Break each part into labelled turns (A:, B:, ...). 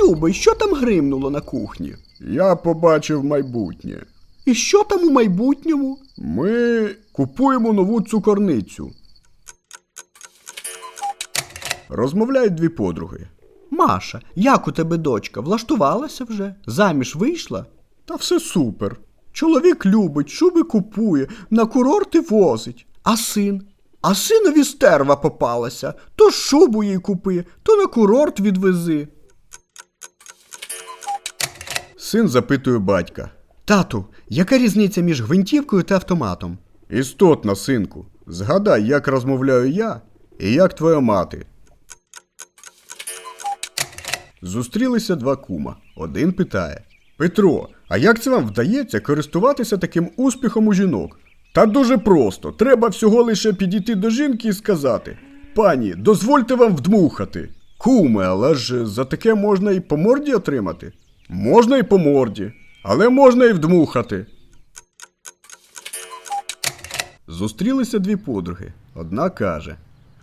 A: Любий, що там гримнуло на кухні?
B: Я побачив майбутнє.
A: І що там у майбутньому?
B: Ми купуємо нову цукорницю. Розмовляють дві подруги.
A: Маша, як у тебе дочка? Влаштувалася вже? Заміж вийшла?
B: Та все супер.
A: Чоловік любить, шуби купує, на курорти возить. А син? А синові стерва попалася. То шубу їй купи, то на курорт відвези.
B: Син запитує батька.
A: Тату, яка різниця між гвинтівкою та автоматом?
B: Істотна, синку. Згадай, як розмовляю я і як твоя мати. Зустрілися два кума. Один питає: Петро, а як це вам вдається користуватися таким успіхом у жінок? Та дуже просто. Треба всього лише підійти до жінки і сказати: Пані, дозвольте вам вдмухати. Куме, але ж за таке можна і по морді отримати. Можна і по морді, але можна і вдмухати. Зустрілися дві подруги. Одна каже: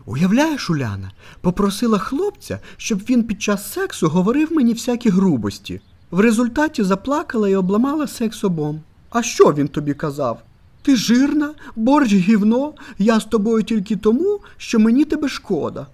A: Уявляєш, Уляна, попросила хлопця, щоб він під час сексу говорив мені всякі грубості. В результаті заплакала і обламала секс обом. А що він тобі казав? Ти жирна, борщ гівно, я з тобою тільки тому, що мені тебе шкода.